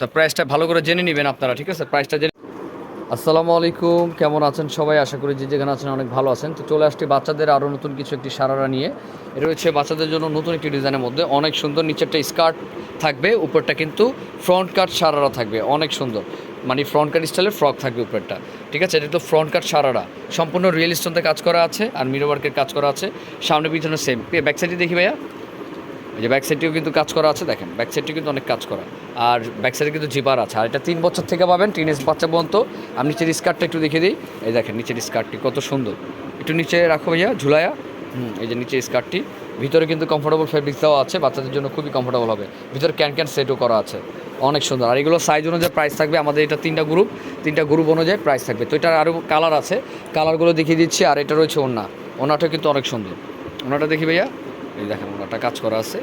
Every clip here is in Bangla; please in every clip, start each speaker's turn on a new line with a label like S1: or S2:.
S1: তো প্রাইসটা ভালো করে জেনে নেবেন আপনারা, ঠিক আছে? প্রাইসটা জেনে আসসালামু আলাইকুম, কেমন আছেন সবাই? আশা করি যে যেখানে আছেন অনেক ভালো আছেন। তো চলে আসছি বাচ্চাদের আরও নতুন কিছু একটি সারারা নিয়ে। এটা হচ্ছে বাচ্চাদের জন্য নতুন একটি ডিজাইনের মধ্যে। অনেক সুন্দর নিচেরটা স্কার্ট থাকবে, উপরটা কিন্তু ফ্রন্ট কাট সারারা থাকবে। অনেক সুন্দর। মানে ফ্রন্ট কাট স্টাইলের ফ্রক থাকবে উপরটা। ঠিক আছে? এটা তো ফ্রন্ট কাট সারারা। সম্পূর্ণ রিয়েল স্টোনতে কাজ করা আছে আর মিরো ওয়ার্কের কাজ করা আছে। সামনে পিছনে সেম ব্যাক সাইডে দেখি ভাইয়া। এই যে ব্যাক সাইডটিও কিন্তু কাজ করা আছে, দেখেন ব্যাক সাইডটিও কিন্তু অনেক কাজ করা। আর ব্যাক সাইডে কিন্তু জিপার আছে। আর এটা তিন বছর থেকে পাবেন টিনেজ বাচ্চা পর্যন্ত। আমি নিচের স্কার্টটা একটু দেখিয়ে দিই। এই দেখেন, নিচের স্কার্টটি কত সুন্দর। একটু নিচে রাখো ভাইয়া, ঝুলায়া। হুম, এই যে নিচে স্কার্টটি ভিতরে কিন্তু কমফোর্টেবল ফেব্রিক দেওয়া আছে। বাচ্চাদের জন্য খুবই কমফোর্টেবল হবে। ভিতরে ক্যান ক্যান সেটও করা আছে। অনেক সুন্দর। আর এগুলো সাইজ অনুযায়ী প্রাইস থাকবে। আমাদের এটা তিনটা গ্রুপ তিনটা গ্রুপ অনুযায়ী প্রাইস থাকবে। তো এটার আরও কালার আছে। কালারগুলো দেখিয়ে দিচ্ছি। আর এটা রয়েছে ওনা ওনাটা কিন্তু অনেক সুন্দর। ওনাটা দেখি ভাইয়া। এই দেখেন ওনাটা কাজ করা আছে।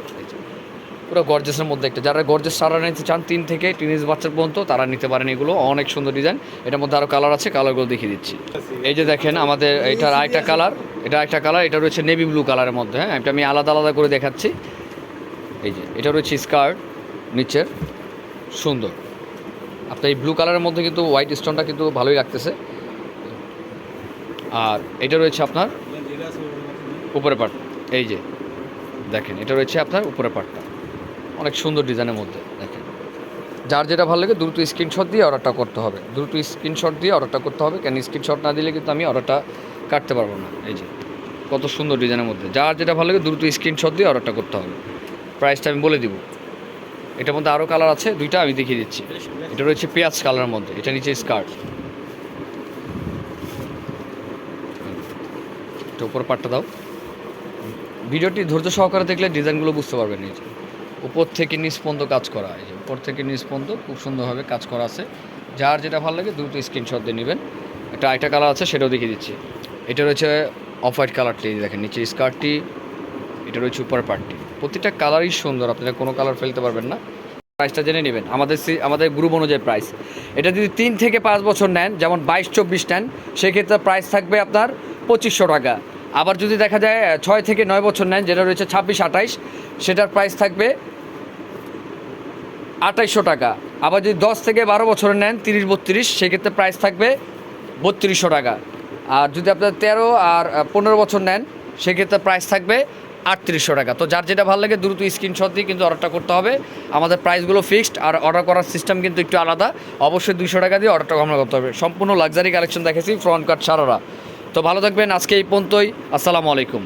S1: পুরো গর্জেসের মধ্যে একটা। যারা গর্জেস সারা নিতে চান, তিন থেকে টিনিজ বাচ্চার পর্যন্ত তারা নিতে পারেন এগুলো। অনেক সুন্দর ডিজাইন এটার মধ্যে আরও কালার আছে কালারগুলো দেখিয়ে দিচ্ছি। এই যে দেখেন আমাদের এটার আরেকটা কালার এটা একটা কালার এটা রয়েছে নেভি ব্লু কালারের মধ্যে হ্যাঁ? এটা আমি আলাদা আলাদা করে দেখাচ্ছি। এই যে, এটা রয়েছে স্কার্ট নিচের। সুন্দর। আপনার এই ব্লু কালারের মধ্যে কিন্তু হোয়াইট স্টোনটা কিন্তু ভালোই লাগতেছে। আর এটা রয়েছে আপনার উপরে পাট এই যে দেখেন, এটা রয়েছে আপনার উপরে পাটটা। অনেক সুন্দর ডিজাইনের মধ্যে, দেখেন। যার যেটা ভালো লাগে দ্রুত স্ক্রিনশট দিয়ে অর্ডারটা করতে হবে। দ্রুত স্ক্রিনশট দিয়ে অর্ডারটা করতে হবে, কেন স্ক্রিনশট না দিলে কিন্তু আমি অর্ডারটা কাটতে পারব না। এই যে, কত সুন্দর ডিজাইনের মধ্যে। যার যেটা ভালো লাগে দ্রুত স্ক্রিনশট দিয়ে অর্ডারটা করতে হবে। প্রাইসটা আমি বলে দিব। এটার মধ্যে আরও কালার আছে, দুইটা আমি দেখিয়ে দিচ্ছি। এটা রয়েছে পেঁয়াজ কালারের মধ্যে, এটা নিচে স্কার্ট এটা উপর পাটটা দাও। ভিডিওটি ধৈর্য সহকারে দেখলে ডিজাইনগুলো বুঝতে পারবেন এই যে। উপর থেকে পর্যন্ত কাজ করা, এই যে উপর থেকে পর্যন্ত খুব সুন্দরভাবে কাজ করা আছে। যার যেটা ভালো লাগে দ্রুত স্ক্রিনশট দিয়ে নেবেন। একটা আরেকটা কালার আছে, সেটাও দেখিয়ে দিচ্ছি। এটা রয়েছে অফ হোয়াইট কালারটি দেখেন, নিচে স্কার্টটি, এটা রয়েছে উপর পার্টটি প্রতিটা কালারই সুন্দর, আপনারা কোনো কালার ফেলতে পারবেন না। প্রাইসটা জেনে নেবেন, আমাদের আমাদের গ্রুপ অনুযায়ী প্রাইস এটা যদি তিন থেকে পাঁচ বছর নেন, যেমন বাইশ, চব্বিশ নেন, সেক্ষেত্রে প্রাইস থাকবে আপনার পঁচিশশো টাকা। আবার যদি দেখা যায় ছয় থেকে নয় বছর নেন, যেটা রয়েছে ছাব্বিশ, আঠাইশ, সেটার প্রাইস থাকবে আঠাইশশো টাকা। আবার যদি দশ থেকে বারো বছর নেন, তিরিশ, বত্রিশ, সেক্ষেত্রে প্রাইস থাকবে বত্রিশশো টাকা। আর যদি আপনার তেরো আর পনেরো বছর নেন, সেক্ষেত্রে প্রাইস থাকবে আটত্রিশশো টাকা। তো যার যেটা ভালো লাগে, দ্রুত স্ক্রিনশট দিয়ে কিন্তু অর্ডারটা করতে হবে। আমাদের প্রাইসগুলো ফিক্সড আর অর্ডার করার সিস্টেম কিন্তু একটু আলাদা। অবশ্যই দুশো টাকা দিয়ে অর্ডারটা আমরা করতে হবে। সম্পূর্ণ লাক্সারি কালেকশন দেখেছি ফ্রন্ট কাট সারারা। তো ভালো থাকবেন আজকে এই পর্যন্তই। আসসালামু আলাইকুম।